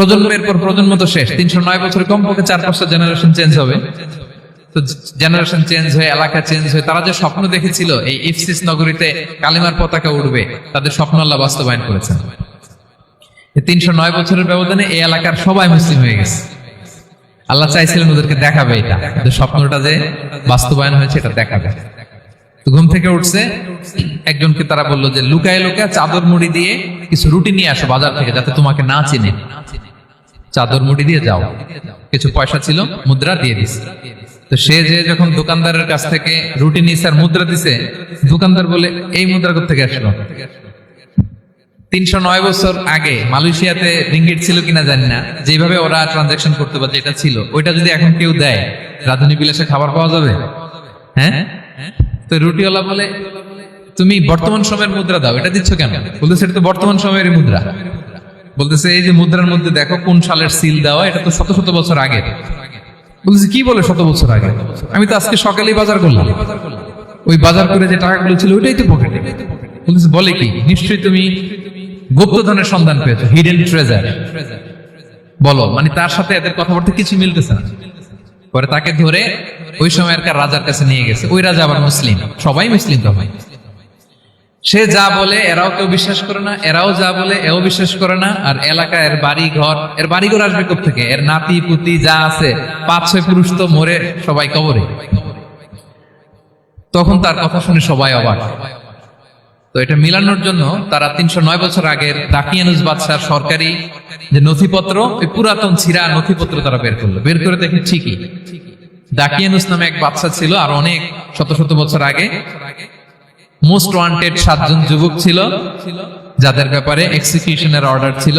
প্রজন্মের পর প্রজন্ম তো শেষ। তিনশো নয় বছর কমপক্ষে চার পাঁচটা জেনারেশন চেঞ্জ হবে। তো জেনারেশন চেঞ্জ হয়ে, এলাকা চেঞ্জ হয়ে, তারা যে স্বপ্ন দেখেছিল, এই ইফসিস নগরীতে কালিমার পতাকা উঠবে তাদের স্বপ্ন আল্লাহ বাস্তবায়ন করেছেন। তিনশো নয় বছরের ব্যবধানে এই এলাকার সবাই মুসলিম হয়ে গেছে। আল্লাহ চাইছিলেন ওদেরকে দেখাবে এটা। স্বপ্নটা যে বাস্তবায়ন হয়েছে, এটা দেখাবে। ঘুম থেকে উঠছে, একজনকে তারা বলল যে, লুকায় লুকায় চাদর মুড়ি দিয়ে কিছু রুটি নিয়ে আসো বাজার থেকে, যাতে তোমাকে না চিনে। চাদর মুড়ি দিয়ে যাও। কিছু পয়সা ছিল, মুদ্রা দিয়ে দিস। তো সে যে যখন দোকানদারের কাছ থেকে রুটি নিয়ে আর মুদ্রা দিছে, দোকানদার বলে, এই মুদ্রা থেকে আসলো? তিনশো নয় বছর আগে মালয়েশিয়াতে রিঙ্গিট ছিল কিনা জানি না। যেভাবে ওরা ট্রানজাকশন করতে পারে যেটা ছিল, ওইটা যদি এখন কেউ দেয়, রাধুনী বিলাসে খাবার পাওয়া যাবে? হ্যাঁ? তো রুটিওয়ালা বলে, তুমি বর্তমান সময়ের মুদ্রা দাও। এটা দিচ্ছ কেন? বলতেছে, এটা তো বর্তমান সময়ের মুদ্রা। বলতেছে, এই যে মুদ্রার মধ্যে দেখো কোন সালের সিল দেওয়া, এটা তো শত শত বছর আগে। বলতেছে, কি বলে শত বছর আগে? আমি তো আজকে সকালেই বাজার করলাম। ওই বাজার করে যে টাকাগুলো ছিল, ওইটাই তো পকেটে বলতেছে, বলে কি? নিশ্চয়ই তুমি গুপ্তধনের সন্ধান পেয়েছ হিডেন ট্রেজার বলো মানে তার সাথে এদের কথাবার্তা কিছু মিলতেছে না। পরে তাকে ধরে ওই সময় সময়কার রাজার কাছে নিয়ে গেছে। ওই রাজা আবার মুসলিম, সবাই মুসলিম তখন। সে যা বলে এরাও কেউ বিশ্বাস করে না, এরাও যা বলে এও বিশ্বাস করে না, আর এলাকা, এর বাড়ি ঘর এর বাড়ি ঘর আসবে থেকে এর নাতি, পুতি যা আছে, পাঁচ, ছয় পুরুষ তো মরে সবাই কবরে। তখন তার কথা শুনে সবাই অবাক। তো এটা মিলানোর জন্য তারা তিনশো নয় বছর আগের দাকিয়ানুস বাদশার সরকারি যে নথিপত্র পুরাতন ছিঁড়া নথিপত্র তারা বের করল। বের করে দেখে ঠিকই। দাকিয়ানুস নামে এক বাদশা ছিল আর অনেক শত শত বছর আগে। মোস্ট ওয়ান্টেড সাতজন যুবক ছিল যাদের ব্যাপারে এক্সিকিউশনের অর্ডার ছিল।